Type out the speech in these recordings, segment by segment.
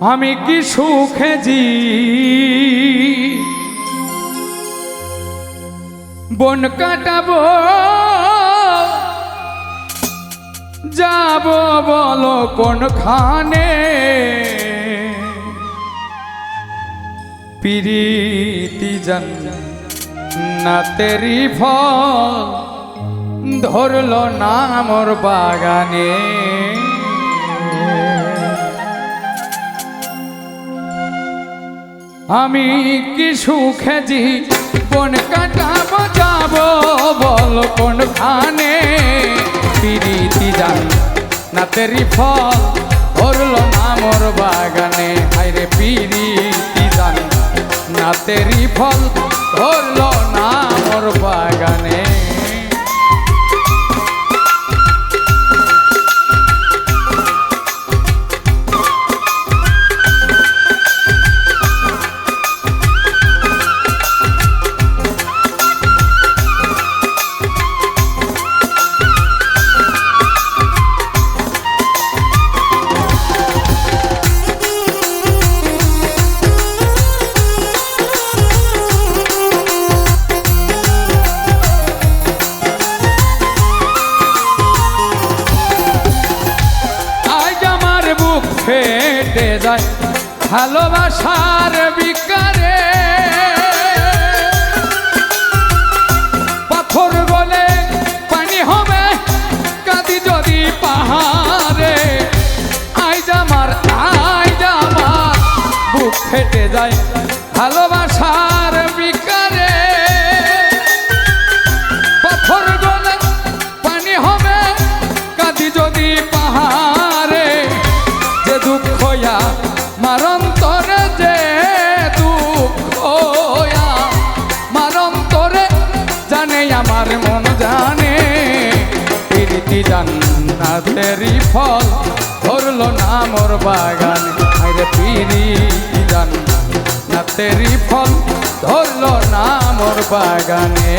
আমি কি সুখে জি? বন কাটাবো, যাব বলো কোনখানে পিরিতি জন না তেরি ফল ধরলো না মোর বাগানে। আমি কি সুখে জি বন কাটাবো, যাব বল কোন খানে পিরিতি জান না তেরি ফল, ধরলো না মোর বাগানে। হাইরে পিরিতি জান না তেরি ফল, ধরলো না মোর বাগানে। ফেটে যায় ভালোবাসার বিকারে। পাথর বলে পানি হবে, কাঁদি যদি পাহাড়ে। আজ আমার যা আমার, বুক ফেটে যায় ভালোবাসার জান্নাতেরই ফল ধরল না মোর বাগান। আরে পিরি হাতেরই ফল ধরল না মোর বাগানে।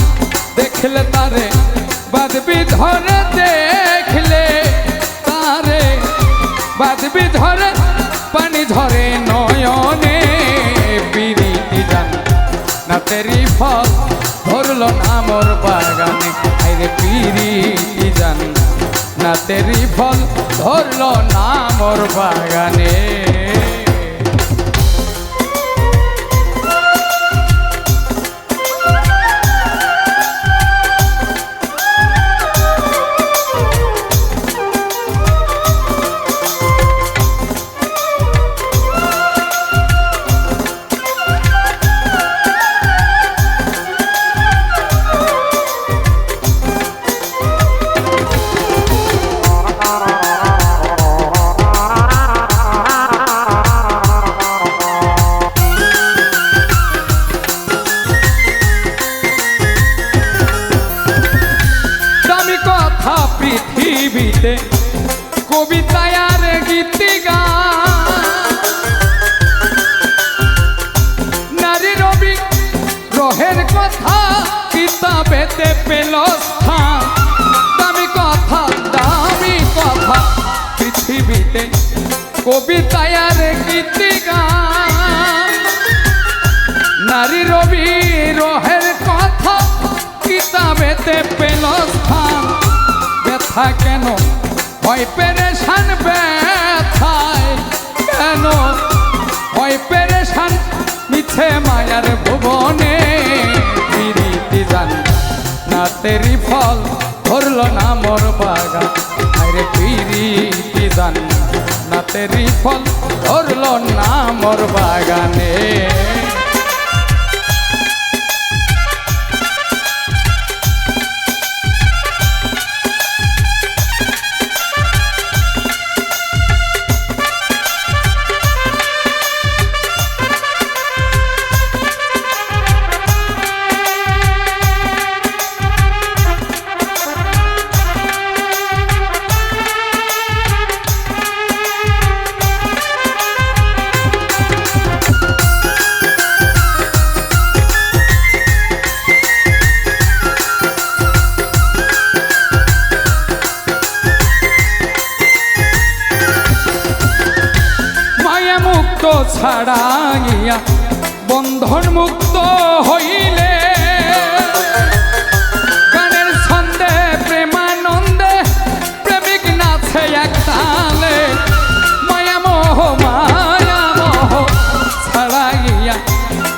দেখলে তারে বাদবি ধরে দেখলে তারে। বাদবি ধরে পানি ধরে নয়নে বিরিতি জান না তেরি ফল ধরলো না মোর বাগানে, আইরে পিরিতি জান না তেরি ফল ধরলো না মোর বাগানে। পৃথিবীতে কবিতায় আর গীতিকা নারী রবি গ্রহের কথা কিতাবেতে পেল স্থান। দামি কথা দামি কথা পৃথিবীতে কবিতায় আর গীতিকা নারী রবি রহের কথা কিতাবেতে পেল স্থান। ব্যথা কেন? হয় পেরেশান ব্যথায় কেন? হয় পেরেশান মিছে মায়ার ভুবনে পিরিতি জান। না তেরি ফল ধরল না মোর বাগান। আরে পিরিতি জান না তেরি ফল ধরল না মোর বাগানে। ছাড়াইয়া বন্ধন মুক্ত হইলে। গানের ছন্দে প্রেমানন্দে প্রেমিক নাচে এক তালে।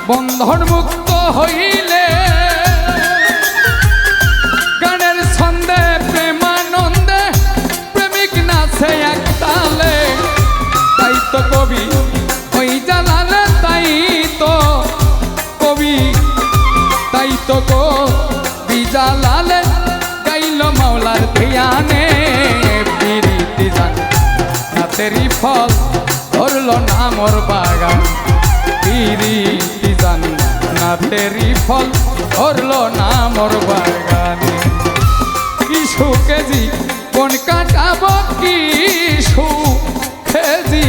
বন্ধন মুক্ত হইলে। ওই জানালে তাই তো কবি, তাই তো কবি জালালে গাইল মাওলার ধিয়ানে পিরিতি জান। হাতেরই ফল ধরল না মোর বাগান পিরিতি জান। নাতেরই ফল ধরল না মোর বাগানে। কিশু কেজি, কোন কাটাবো কিশু কেজি?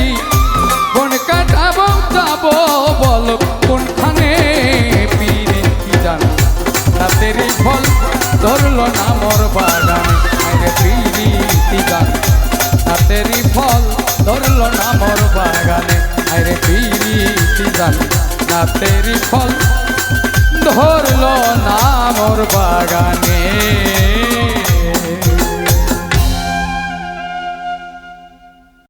ধরলো না মোর বাগানে। আরে পিরিতি না তেরি ফল। ধরল না আমার বাগানে।